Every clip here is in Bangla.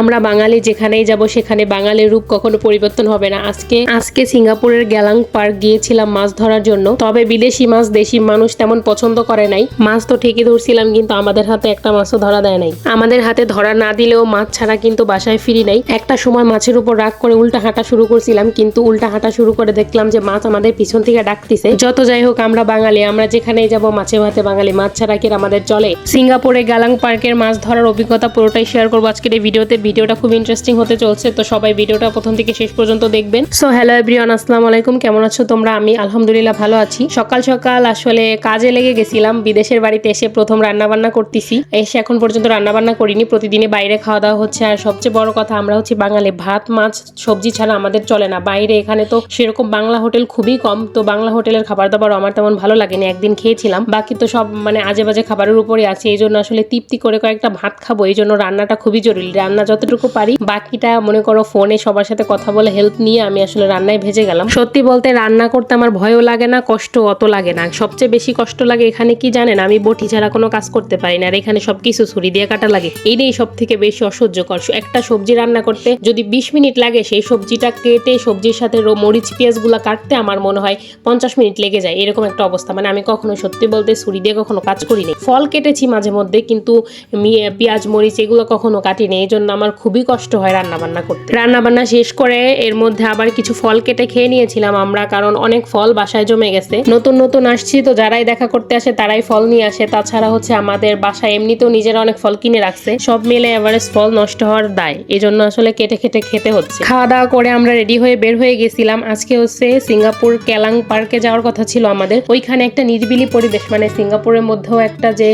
আমরা বাঙালি যেখানেই যাব, সেখানে বাঙালির রূপ কখনো পরিবর্তন হবে না। আজকে আজকে সিঙ্গাপুরের গ্যালাং পার্ক গিয়েছিলাম মাছ ধরার জন্য। তবে বিদেশি মাছ, দেশি মানুষ তেমন পছন্দ করে নাই। মাছ তো ঠিকই ধরছিলাম, কিন্তু আমাদের হাতে একটা মাছও ধরা দেয় নাই। আমাদের হাতে ধরা না দিলেও মাছ ছাড়া কিন্তু বাসায় ফিরি নাই। একটা সময় মাছের উপর রাগ করে উল্টা হাঁটা শুরু করছিলাম, কিন্তু উল্টা হাঁটা শুরু করে দেখলাম যে মাছ আমাদের পিছন থেকে ডাকতেছে যত যাই হোক, আমরা বাঙালি, আমরা যেখানেই যাব, মাছে ভাতে বাঙালি, মাছ ছাড়া কি আমাদের চলে? সিঙ্গাপুরে গ্যালাং পার্কের মাছ ধরার অভিজ্ঞতা পুরোটাই শেয়ার করব আজকের এই ভিডিওতে। ভিডিওটা খুব ইন্টারেস্টিং হতে চলছে, তো সবাই ভিডিওটা প্রথম থেকে শেষ পর্যন্ত দেখবেন। সো হ্যালো এভরিওয়ান আসসালামু আলাইকুম, কেমন আছো তোমরা? আমি আলহামদুলিল্লাহ ভালো আছি। সকাল সকাল আসলে কাজে লেগে গেছিলাম, বিদেশের বাড়িতে এসে প্রথম রান্না বান্না করতেছি। এসে এখন পর্যন্ত রান্না বান্না করিনি প্রতিদিনে বাইরে খাওয়া দাওয়া হচ্ছে। আর সবচেয়ে বড় কথা, আমরা হচ্ছে বাঙালি, ভাত, মাছ, সবজি ছাড়া আমাদের চলে না। বাইরে এখানে তো সেরকম বাংলা হোটেল খুবই কম, তো বাংলা হোটেলের খাবার দাবার আমার তেমন ভালো লাগেনি, একদিন খেয়েছিলাম। বাকি তো সব মানে আজে বাজে খাবারের উপরে আছে এই জন্য আসলে তৃপ্তি করে কয়েকটা ভাত খাব এই জন্য রান্নাটা খুবই জরুরি। রান্না যতটুকু পারি। বাকিটা মনে করো ফোনে সবার সাথে কথা বলে হেল্প নিয়ে আমি আসলে রান্নায় ভেজে গেলাম। সত্যি বলতে রান্না করতে আমার ভয়ও লাগে না, কষ্ট অত লাগে না। সবচেয়ে বেশি কষ্ট লাগে এখানে কি জানেন? আমি বটি ছাড়া কোনো কাজ করতে পারি না আর এখানে সবকিছু ছুরি দিয়ে কাটা লাগে। এইটাই সব থেকে বেশি অসহ্যকর। একটা সবজি রান্না করতে যদি বিশ মিনিট লাগে, সেই সবজিটা কেটে সবজির সাথে মরিচ, পেঁয়াজগুলো কাটতে আমার মনে হয় পঞ্চাশ মিনিট লেগে যায়। এরকম একটা অবস্থা। মানে আমি কখনো সত্যি বলতে ছুরি দিয়ে কখনো কাজ করিনি। ফল কেটেছি মাঝে মধ্যে, কিন্তু পেঁয়াজ, মরিচ এগুলো কখনো কাটিনি। এই জন্য আমার খুবই কষ্ট হয় রান্না বান্না করতে। রান্না বান্না শেষ করে এর মধ্যে আবার কিছু ফল কেটে খেয়ে নিয়েছিলাম আমরা, কারণ অনেক ফল বাসায় জমে গেছে। নতুন নতুন আসছি তো যারাই দেখা করতে আসে তারাই ফল নিয়ে আসে। তাছাড়া হচ্ছে আমাদের বাসায় এমনিতেও নিজেরা অনেক ফল কিনে রাখছে। সব মিলে এভারেজ ফল নষ্ট হওয়ার দায়। এই জন্য আসলে কেটে কেটে খেতে হচ্ছে। খাওয়া দাওয়া করে আমরা রেডি হয়ে বের হয়ে গেছিলাম। আজকে হচ্ছে সিঙ্গাপুর কেলাং পার্কে যাওয়ার কথা ছিল আমাদের। ওইখানে একটা নিরিবিলি পরিবেশ মানে সিঙ্গাপুরের মধ্যেও একটা যে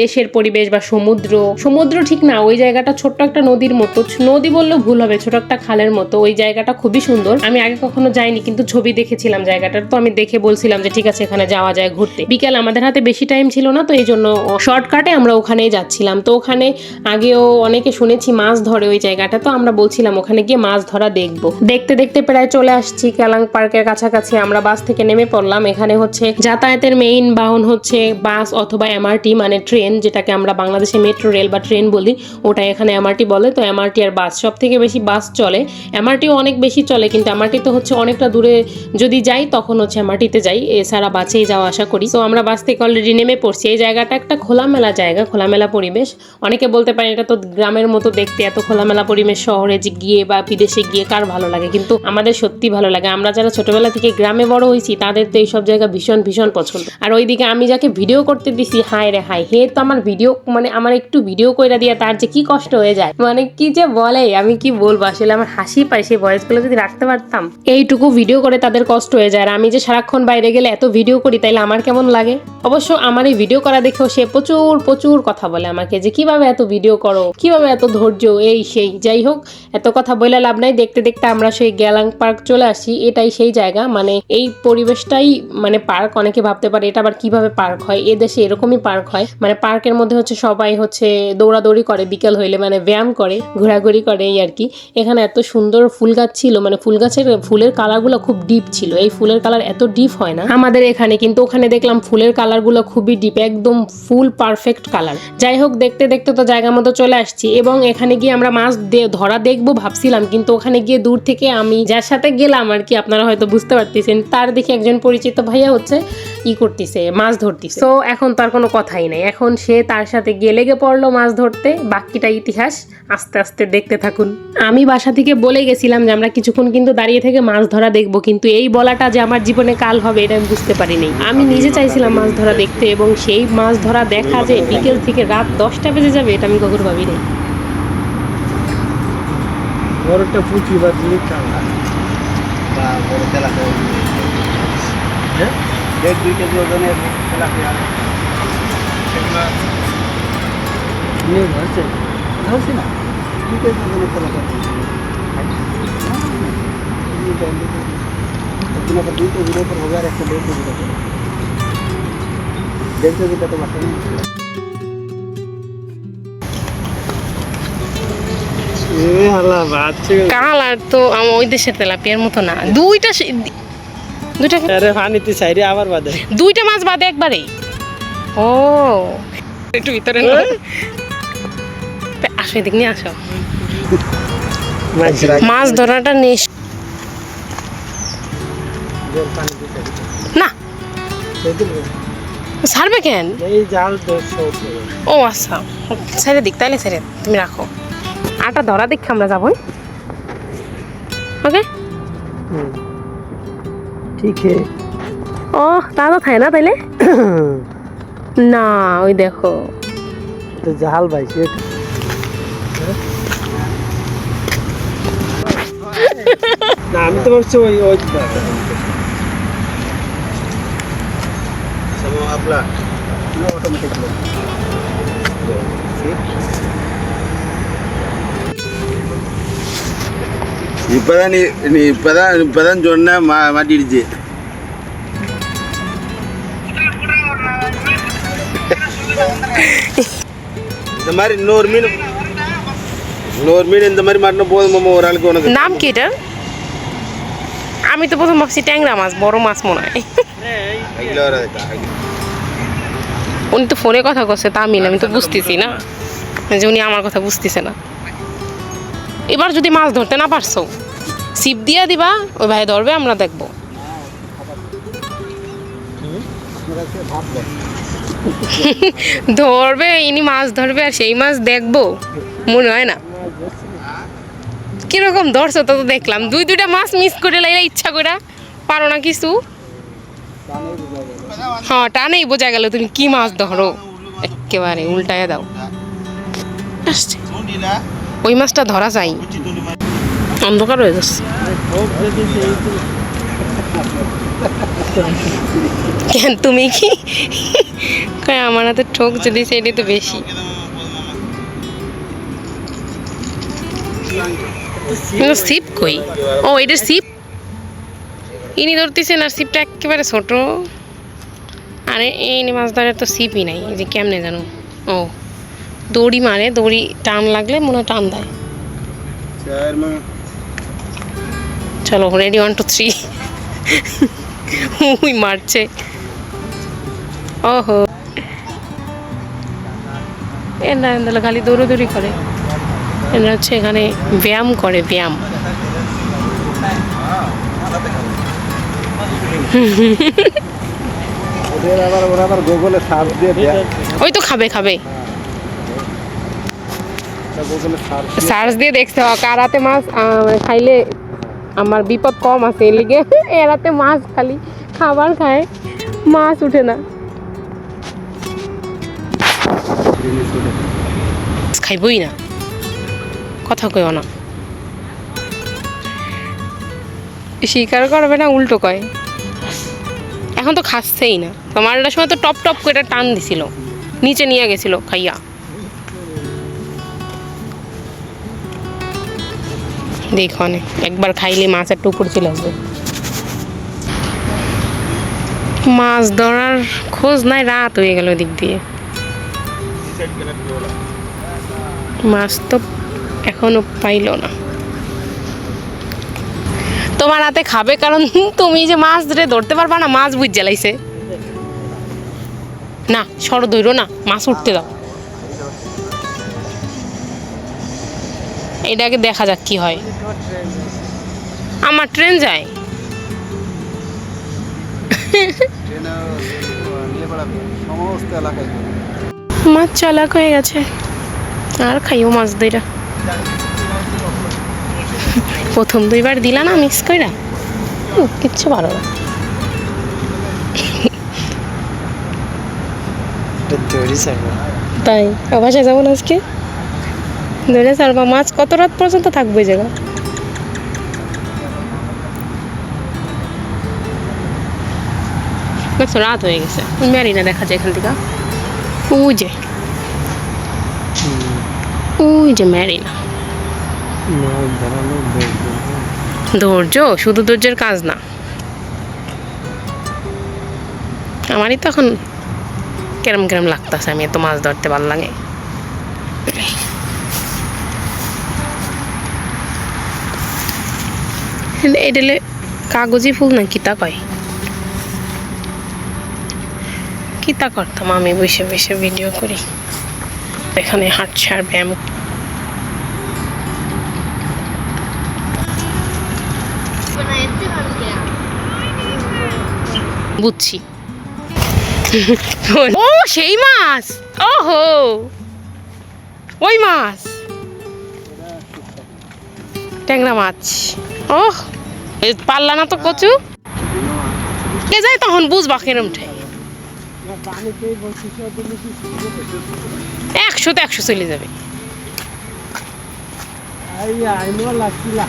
দেশের পরিবেশ বা সমুদ্র। সমুদ্র ঠিক না, ওই জায়গাটা ছোট্ট একটা নদীর মতো। নদী বললেও ভুল হবে, ছোট একটা খালের মতো। ওই জায়গাটা খুবই সুন্দর। আমি আগে কখনো যাইনি, কিন্তু ছবি দেখেছিলাম জায়গাটার। তো আমি দেখে বলছিলাম যে ঠিক আছে, এখানে যাওয়া যায় ঘুরতে। বিকেল আমাদের হাতে বেশি টাইম ছিল না, তো এই জন্য শর্টকাটে আমরা ওখানেই যাচ্ছিলাম। তো ওখানে আগেও অনেকে শুনেছি মাছ ধরে ওই জায়গাটা, তো আমরা বলছিলাম ওখানে গিয়ে মাছ ধরা দেখব। দেখতে দেখতে প্রায় চলে আসছি কেলাং পার্কের কাছাকাছি। আমরা বাস থেকে নেমে পড়লাম। এখানে হচ্ছে যাতায়াতের মেইন বাহন হচ্ছে বাস অথবা এমআরটি মানে ট্রেন, যেটাকে আমরা বাংলাদেশে মেট্রো রেল বা ট্রেন বলি। ওটা এখানে এমআরটি বলে, তো এমআরটি আর বাস সব থেকে বেশি বাস চলে। এমআরটিও অনেক বেশি চলে, কিন্তু এমআরটি তো হচ্ছে অনেকটা দূরে যদি যাই, তখন হচ্ছে এমআরটিতে যাই। এছাড়া বাসেই যাওয়া আসা করি। তো আমরা বাস থেকে অলরেডি নেমে পড়ছি। এই জায়গাটা একটা খোলামেলা জায়গা, খোলামেলা পরিবেশ। অনেকে বলতে পারেন, এটা তো গ্রামের মতো দেখতে, এত খোলামেলা পরিবেশ শহরে যে গিয়ে বা বিদেশে গিয়ে কার ভালো লাগে? কিন্তু আমাদের সত্যি ভালো লাগে। আমরা যারা ছোটবেলা থেকে গ্রামে বড় হয়েছি, তাদের তো এইসব জায়গা ভীষণ ভীষণ পছন্দ। আর ওইদিকে আমি যাকে ভিডিও করতে দিছি, হায় রে হায়, হে তো আমার ভিডিও মানে আমার একটু ভিডিও কইরা দিয়ে তার যে কি কষ্ট হয়ে যায়। মানে কি যে বলে, আমি কি বলব? আসলে আমার হাসি পায়, সেই ভয়েসগুলো যদি রাখতে পারতাম। এইটুকু ভিডিও করে তাদের কষ্ট হয়ে যায়, আর আমি যে সারাক্ষণ বাইরে গেলে এত ভিডিও করি, তাইলে আমার কেমন লাগে? অবশ্য আমার এই ভিডিও করা দেখেও সে প্রচুর প্রচুর কথা বলে আমাকে, যে কীভাবে এত ভিডিও করো, কীভাবে এত ধৈর্য, এই, সেই, যাই হোক, এত কথা বলে লাভ নাই। দেখতে দেখতে আমরা সেই গ্যালাং পার্ক চলে আসি, এটাই সেই জায়গা। মানে এই পরিবেশটাই মানে পার্ক অনেকে ভাবতে পারে, এটা আবার কীভাবে পার্ক হয়? এদেশে এরকমই পার্ক হয়। মানে পার্কের মধ্যে হচ্ছে সবাই হচ্ছে দৌড়াদৌড়ি করে বিকেল হইলে মানে ব্যায়াম করে, ঘোরাঘুরি করে এই আর কি। এখানে এত সুন্দর ফুল গাছ ছিল মানে ফুল গাছের, ফুলের কালারগুলো খুব ডিপ ছিল। এই ফুলের কালার এত ডিপ হয় না। আমাদের এখানে কিন্তু ওখানে দেখলাম ফুলের কালারগুলো খুবই ডিপ একদম ফুল পারফেক্ট কালার যাই হোক, দেখতে দেখতে তো জায়গা মতো চলে আসছি। এবং এখানে গিয়ে আমরা মাছ ধরা দেখব ভাবছিলাম, কিন্তু ওখানে গিয়ে দূর থেকে আমি যার সাথে গেলাম আর কি, আপনারা হয়তো বুঝতে পারতেছেন, তার দেখে একজন পরিচিত ভাইয়া হচ্ছে। ই করতেছে মাছ ধরতেছে। তো এখন তার কোনো কথাই নাই। এখন সে তার সাথে গিয়ে লেগে পড়ল মাছ ধরতে। বাকিটা ইতিহাস আস্তে আস্তে দেখতে থাকুন। আমি বাসা থেকে বলে গেছিলাম যে আমরা কিছুক্ষণ কিন্তু দাঁড়িয়ে থেকে মাছ ধরা দেখব কিন্তু এই বলাটা যে আমার জীবনে কাল হবে এটা আমি বুঝতে পারিনি। আমি নিজে চাইছিলাম মাছ ধরা দেখতে এবং সেই মাছ ধরা দেখা যে বিকেল থেকে রাত দশটা বেজে যাবে এটা আমি কখনো ভাবিনি। বড়টা পুঁচি বা দিলে চালা বা বড় তেলাপিয়া হ্যাঁ দেড় দুই কেজি ওজনের তেলাপিয়া সেগুলো নিয়ে ধরছে ধরছি না? দুই কেজি ওজনের তেলাপিয়া একদিন একটা দুই কেজির উপর হবে আর একটা দেড় কেজির দেড় কেজিটা তো বাসা নেই কালার তো আমার ওই দেশের তেলাপিয়ার মতো না। দুইটা দুইটা আরে পানিতে সাইডে আবার বাদে। দুইটা মাছ বাদে একবারে? ও। একটু ভিতরে। আসো এদিক নিয়ে আসো। মাছ ধরাটা নেশ না। ছাড়বে কেন? ও আচ্ছা। ছেড়ে দিক তাহলে ছেড়ে তুমি রাখো। আটা ধরা দেখে আমরা যাব ওকে? ঠিক হে ও তা তো থাকে না তাইলে? না ওই দেখো। তো জাল ভাই সে না আমি তো ভাবছি ওই ওই? Ini otomatis. இப்பதான் நீ நீ இப்பதான் இப்பதான் சொன்ன மா மாட்டிடுச்சு இந்த மாதிரி இன்னொரு மீன் இன்னொரு மீன் இந்த மாதிரி மாட்டினா போதும் மாமா ஒரு ஆளுக்கு உனக்கு নাম কি এটার আমি তো প্রথম ভাবছি ট্যাংরা মাছ বড় মাছ মনে হয় அகில வராதுக்கா উনি তো ফোনে কথা করছে তামিল আমি তো বুঝতেছি না যে উনি আমার কথা বুঝতেছে না এবার যদি মাছ ধরতে না পারছ, ছিপ দিয়া দিবা, ওই ভাই ধরবে, আমরা দেখব। ধরবে, ইনি মাছ ধরবে আর সেই মাছ দেখব, মনে হয় না। কীরকম ধরছো তো দেখলাম, দুই দুইটা মাছ মিস করে লাইলা ইচ্ছা করে, পারো না কিছু? হ্যাঁ টানেই বোঝা গেল তুমি কি মাছ ধরো, একেবারে উল্টায় দাও। আসছে। ওই মাছটা ধরা যায়। অন্ধকার হয়ে যাচ্ছে। কেন তুমি কি? আমার হাতে ঠোক যদি সেটাই তো বেশি। সিপ কই? ও এটা সিপ ইনি ধরতেছেন আর সিপটা একেবারে ছোট। আরে এই মাছ ধরে তো সিপই নাই যে কেমনে জানো? ও। দড়ি মারে দড়ি টান লাগলে মনে হয় টান দেয়। চলো রেডি ওয়ান টু থ্রি উই মারছে। ওহো। এরা এরা খালি দৌড়োদৌড়ি করে। এরা হচ্ছে এখানে ব্যায়াম করে ব্যায়াম। ওই তো খাবে খাবে। সার্চ দিয়ে দেখতে হবে, কার হাতে মাছ মানে খাইলে আমার বিপদ কম আছে, এর লিগে এরাতে মাছ খালি, খাবার খায়, মাছ উঠে না। খাইবই না, কথা কইও না। স্বীকার করবে না, উল্টো কয়। এখন তো খাচ্ছেই না। তোমার সময় তো টপ টপ করে টান দিছিল, নিচে নিয়ে গেছিল, খাইয়া। দেখো একবার খাইলে মাছের টুকুর চলে আসবে। মাছ ধরার খোঁজ নাই, রাত হয়ে গেল দিক দিয়ে। মাছ তো এখনও পাইলো না। তোমার হাতে খাবে কারণ তুমি যে মাছ ধরে ধরতে পারবা না, মাছ বুঝ জ্বালাইছে। না, সর ধরো না, মাছ উঠতে দাও। এটাকে দেখা যাক কি হয়। আমার ট্রেন যায়। মাছ চালাক হয়ে গেছে। আর খাইও মাছ দুইটা প্রথম দুইবার দিলা না মিক্স কইরা? কিচ্ছু পারো না। তাই বাসায় যাব না আজকে? ধরে সারবা মাছ কত রাত পর্যন্ত থাকবে জায়গা দেখছ রাত হয়ে গেছে। ম্যারিনা দেখা যায় এখান থেকে। ওই যে। ওই যে ধৈর্য শুধু ধৈর্যের কাজ না। আমারই তো এখন কেরম কেরম লাগতেছে আমি এত মাছ ধরতে ভালো লাগে এটা কাগজি ফুল না কিতা কয়? কিতা করতাম আমি বসে বসে ভিডিও করি। এখানে হাঁটছে আর ব্যায়াম বুঝছি। ও, সেই মাছ! ওহো! ওই মাছ! ট্যাংরা মাছ। ওহ পারলা না তো কচু? কে যায় তখন বুঝবা কেরম ঠে? একশো তো একশো চলে যাবে। লাগছিলা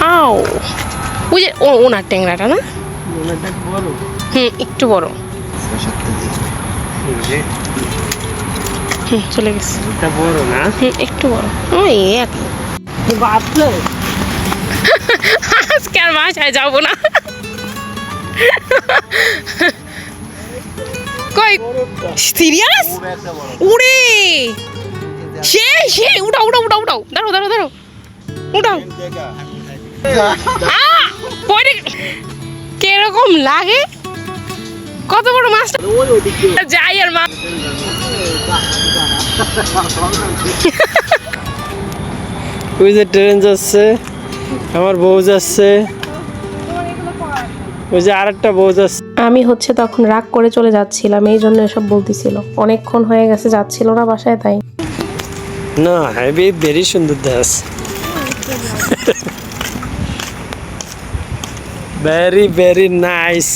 আও। ওই যে ওনার ট্যাংরাটা না? হুম, একটু বড়। হুম, চলে গেছে। বড় না হুম, একটু বড়। ওই, এক। আজকে আর বাসায় যাব না। কই, সিরিয়াস? উড়ে সে সে উঠাও উঠাও উঠাও উঠাও। দাঁড়াও দাঁড়াও দাঁড়াও। উঠাও। পরে কীরকম লাগে? কত বড় মাছটা যাই আর মাছ ওই যে ট্রেন যাচ্ছে আমার বউ যাচ্ছে। ওই যে আরেকটা বউ যাচ্ছে। আমি হচ্ছে তখন রাগ করে চলে যাচ্ছিলাম এই জন্য এসব বলতেছিল। অনেকক্ষণ হয়ে গেছে যাচ্ছিল না বাসায় তাই। না হেভি ভেরি সুন্দর দেশ ভেরি ভেরি নাইস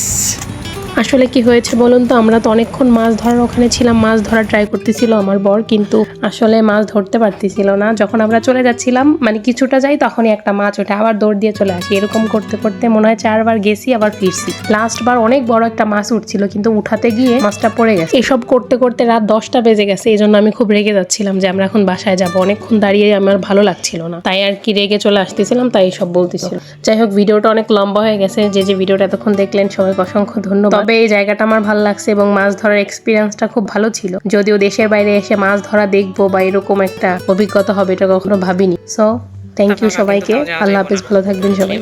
আসলে কি হয়েছে বলুন তো? আমরা তো অনেকক্ষণ মাছ ধরার ওখানে ছিলাম, মাছ ধরা ট্রাই করতেছিল আমার বর, কিন্তু আসলে মাছ ধরতে পারতেছিল না। যখন আমরা চলে যাচ্ছিলাম মানে কিছুটা যাই, তখনই একটা মাছ ওঠে, আবার দৌড় দিয়ে চলে আসি। এরকম করতে করতে মনে হয় চারবার গেছি, আবার ফিরছি। লাস্ট বার অনেক বড় একটা মাছ উঠছিল, কিন্তু উঠাতে গিয়ে মাছটা পড়ে গেছে। এসব করতে করতে রাত দশটা বেজে গেছে এই জন্য আমি খুব রেগে যাচ্ছিলাম যে আমরা এখন বাসায় যাব। অনেকক্ষণ দাঁড়িয়ে আমার ভালো লাগছিল না। তাই আর কি রেগে চলে আসতেছিলাম, তাই সব বলতেছিল। যাই হোক, ভিডিওটা অনেক লম্বা হয়ে গেছে। যে যে ভিডিওটা এতক্ষণ দেখলেন, সবাইকে অসংখ্য ধন্যবাদ। তবে এই জায়গাটা আমার ভালো লাগছে এবং মাছ ধরার এক্সপিরিয়েন্সটা খুব ভালো ছিল। যদিও দেশের বাইরে এসে মাছ ধরা দেখব বা এরকম একটা অভিজ্ঞতা হবে এটা কখনো ভাবিনি। সো থ্যাংক ইউ সবাইকে। আল্লাহ হাফিজ ভালো থাকবেন সবাই।